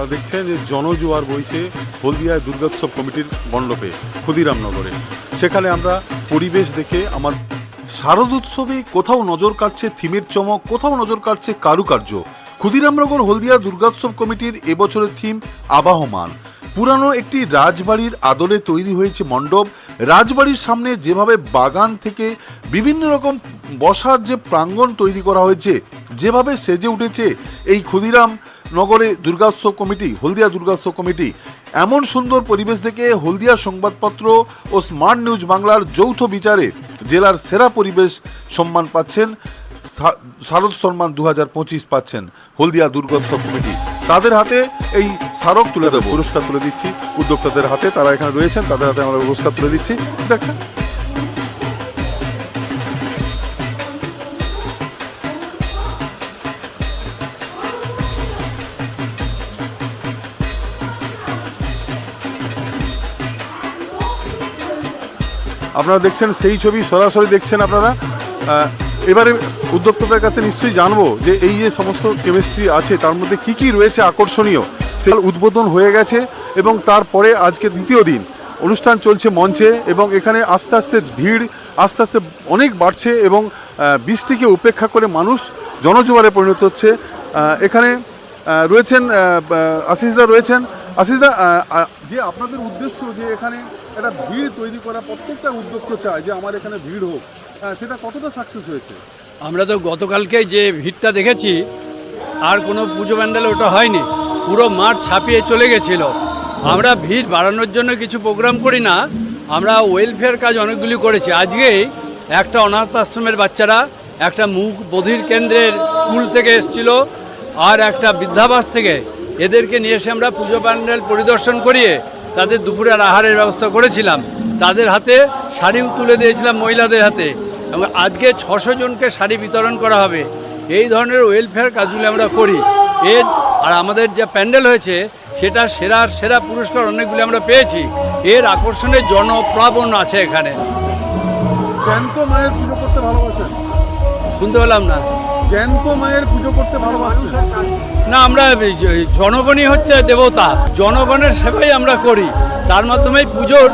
আপনারা দেখছেন যে জনজোয়ার বইছে হলদিয়ায় দুর্গোৎসব কমিটির মণ্ডপে, ক্ষুদিরামনগরে। সেখানে আমরা পরিবেশ দেখে আমার শারদ উৎসবে কোথাও নজর কাটছে থিমের চমক, কোথাও নজর কাটছে কারুকার্য। ক্ষুদিরামনগর হলদিয়া দুর্গোৎসব কমিটির এবছরের থিম আবাহমান। পুরানো একটি রাজবাড়ির আদলে তৈরি হয়েছে মণ্ডপ। রাজবাড়ির সামনে যেভাবে বাগান থেকে বিভিন্ন রকম বসার যে প্রাঙ্গণ তৈরি করা হয়েছে, যেভাবে সেজে উঠেছে এই ক্ষুদিরাম নগরে দুর্গোৎসব কমিটি, হলদিয়া দুর্গোৎসব কমিটি, এমন সুন্দর পরিবেশ থেকে হলদিয়া সংবাদপত্র ও স্মার্ট নিউজ বাংলার যৌথ বিচারে জেলার সেরা পরিবেশ সম্মান পাচ্ছেন শারদ সম্মান দু পঁচিশ পাচ্ছেন হলদিয়া দুর্গোৎসব কমিটি। তাদের হাতে এই স্মারক তুলে দেবো। পুরস্কার তুলে দিচ্ছি। উদ্যোক্তাদের হাতে তারা এখানে রয়েছেন, তাদের হাতে আমরা পুরস্কার তুলে দিচ্ছি। দেখা আপনারা দেখছেন সেই ছবি, সরাসরি দেখছেন আপনারা। এবারে উদ্যোক্তাদের কাছে নিশ্চয়ই জানব যে এই যে সমস্ত কেমিস্ট্রি আছে, তার মধ্যে কি কি রয়েছে আকর্ষণীয়? সে উদ্বোধন হয়ে গেছে এবং তারপরে আজকে দ্বিতীয় দিন। অনুষ্ঠান চলছে মঞ্চে এবং এখানে আস্তে আস্তে ভিড়, আস্তে আস্তে অনেক বাড়ছে এবং বৃষ্টিকে উপেক্ষা করে মানুষ জনজোয়ারে পরিণত হচ্ছে। এখানে রয়েছেন আশিসদা রয়েছেন আশিসদা যে আপনাদের উদ্দেশ্য যে এখানে একটা ভিড় তৈরি করা, প্রত্যেকটা উদ্যোক্তা চায় যে আমার এখানে ভিড় হোক সেটা কতটা সাকসেস হয়েছে? আমরা তো গতকালকে যে ভিড়টা দেখেছি, আর কোনো পুজো প্যান্ডেলে ওটা হয়নি। পুরো মাঠ ছাপিয়ে চলে গেছিল। আমরা ভিড় বাড়ানোর জন্য কিছু প্রোগ্রাম করি না, আমরা ওয়েলফেয়ার কাজ অনেকগুলি করেছি। আজকেই একটা অনাথ আশ্রমের বাচ্চারা একটা মুখ বধির কেন্দ্রের স্কুল থেকে এসেছিল, আর একটা বৃদ্ধাবাস থেকে এদেরকে নিয়ে এসে আমরা পুজো প্যান্ডেল পরিদর্শন করিয়ে তাদের দুপুরের আহারের ব্যবস্থা করেছিলাম। তাদের হাতে শাড়িও তুলে দিয়েছিলাম মহিলাদের হাতে এবং আজকে ছশো জনকে শাড়ি বিতরণ করা হবে। এই ধরনের ওয়েলফেয়ার কাজগুলি আমরা করি। এর আর আমাদের যে প্যান্ডেল হয়েছে সেটা সেরা সেরা পুরস্কার অনেকগুলি আমরা পেয়েছি। এর আকর্ষণের জনপ্লাবন আছে এখানে। শুনতে পেলাম না। জ্যান্ত মায়ের পুজো করতে না আমরা জনগণই হচ্ছে দেবতা। জনগণের সেবাই আমরা করি। তার মাধ্যমেই পুজোর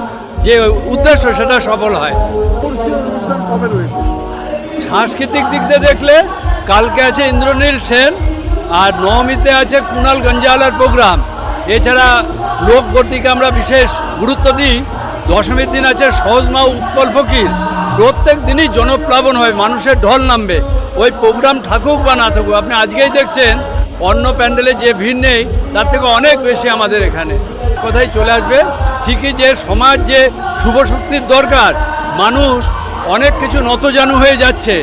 যে উদ্দেশ্য সেটা সফল হয়। সাংস্কৃতিক দিক দিয়ে দেখলে কালকে আছে ইন্দ্রনীল সেন আর নবমীতে আছে কুণাল গঞ্জালার প্রোগ্রাম। এছাড়া লোকগতিকে আমরা বিশেষ গুরুত্ব দিই। দশমীর দিন আছে সহজমা উৎপল ফকির। প্রত্যেক দিনই জনপ্লাবন হয় মানুষের ঢল নামবে। ওই প্রোগ্রাম থাকুক বা না থাকুক আপনি আজকেই দেখছেন অন্য প্যান্ডেলে যে ভিড় নেই তার থেকে অনেক বেশি আমাদের এখানে। কোথায় চলে আসবে? ঠিকই যে সমাজ যে শুভ শক্তির দরকার মানুষ অনেক কিছু নতজানু হয়ে যাচ্ছে।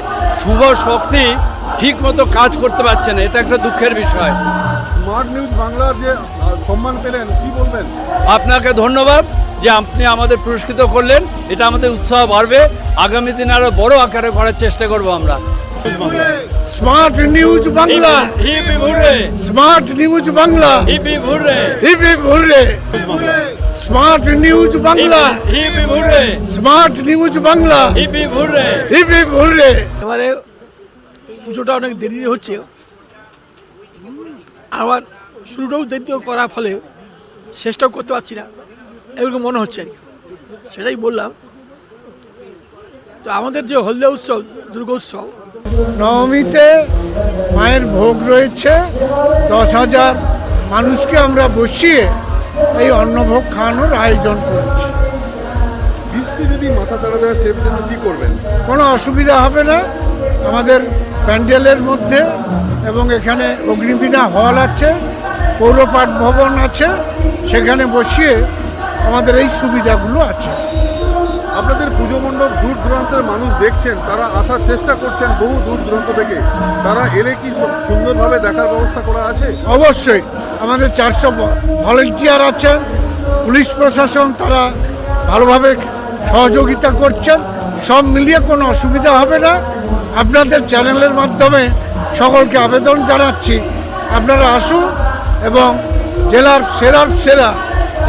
শুভ শক্তি ঠিক মতো কাজ করতে পারছে না এটা একটা দুঃখের বিষয়। স্মার্ট নিউজ বাংলার যে সম্মান পেলেন কি বলবেন? আপনাকে ধন্যবাদ। যে আপনি আমাদের পুরস্কৃত করলেন এটা আমাদের উৎসাহ বাড়বে। আগামী দিনে আরও বড় আকারে করার চেষ্টা করব আমরা। Smart news Bangla hip hip hooray smart news Bangla hip hip hooray hip hip hooray smart news Bangla hip hip hooray smart news Bangla hip hip hooray hip hip hooray এবারে পুজোটা অনেক দেরি হচ্ছে। আবার শুরুটাও দেরি করার ফলে শেষটাও করতে পারছি না। এরকম মনে হচ্ছে আর কি। সেটাই বললাম। তো আমাদের যে হলদে উৎসব দুর্গা উৎসব নবমীতে মায়ের ভোগ রয়েছে। দশ হাজার মানুষকে আমরা বসিয়ে এই অন্নভোগ খাওয়ানোর আয়োজন করেছি। বৃষ্টি যদি মাথা চাড়া দেয় সে জন্য কি করবেন? কোনো অসুবিধা হবে না। আমাদের প্যান্ডেলের মধ্যে এবং এখানে অগ্নিবীণা হল আছে পৌরপাঠ ভবন আছে। সেখানে বসিয়ে আমাদের এই সুবিধাগুলো আছে। আপনাদের পুজো মণ্ডপ দূর দূরান্তের মানুষ দেখছেন, তারা আসার চেষ্টা করছেন বহু দূর দূরান্ত থেকে। তারা এলে কি সুন্দরভাবে দেখার ব্যবস্থা করা আছে? অবশ্যই, আমাদের চারশো ভলেন্টিয়ার আছেন পুলিশ প্রশাসন তারা ভালোভাবে সহযোগিতা করছেন, সব মিলিয়ে কোনো অসুবিধা হবে না। আপনাদের চ্যানেলের মাধ্যমে সকলকে আবেদন জানাচ্ছি, আপনারা আসুন এবং জেলার সেরার সেরা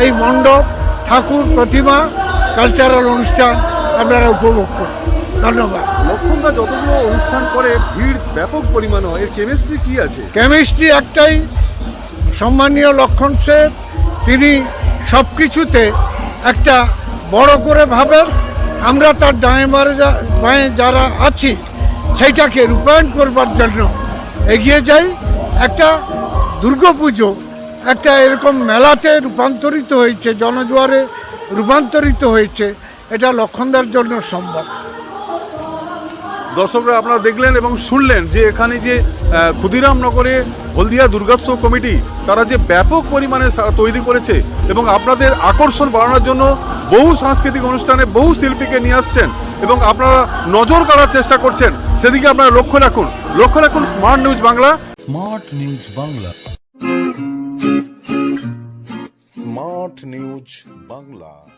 এই মণ্ডপ ঠাকুর প্রতিমা কালচারাল অনুষ্ঠান আপনারা উপভোগ করুন। ধন্যবাদ। লক্ষণদা যতগুলো অনুষ্ঠান করে ভিড় ব্যাপক পরিমাণ হয়। এর কেমিস্ট্রি কি আছে? কেমিস্ট্রি একটাই। সম্মানীয় লক্ষণ সেন তিনি সব কিছুতে একটা বড় করে ভাবেন। আমরা তার ডায়ে মারে যা- বাঁয়ে যারা আছি সেইটাকে রূপায়ণ করবার জন্য এগিয়ে যাই। একটা দুর্গাপুজো একটা এরকম মেলাতে রূপান্তরিত হয়েছে জনজোয়ারে রূপান্তরিত হয়েছে এটা লক্ষণদার জন্য সম্ভব। দর্শকরা আপনারা দেখলেন এবং শুনলেন যে এখানে যে আহ, ক্ষুদিরাম নগরে হলদিয়া দুর্গোৎসব কমিটি তারা যে ব্যাপক পরিমাণে তৈরি করেছে এবং আপনাদের আকর্ষণ বাড়ানোর জন্য বহু সাংস্কৃতিক অনুষ্ঠানে বহু শিল্পীকে নিয়ে আসছেন এবং আপনারা নজর কাড়ার চেষ্টা করছেন। সেদিকে আপনারা লক্ষ্য রাখুন। লক্ষ্য রাখুন smart news Bangla smart news Bangla smart news Bangla.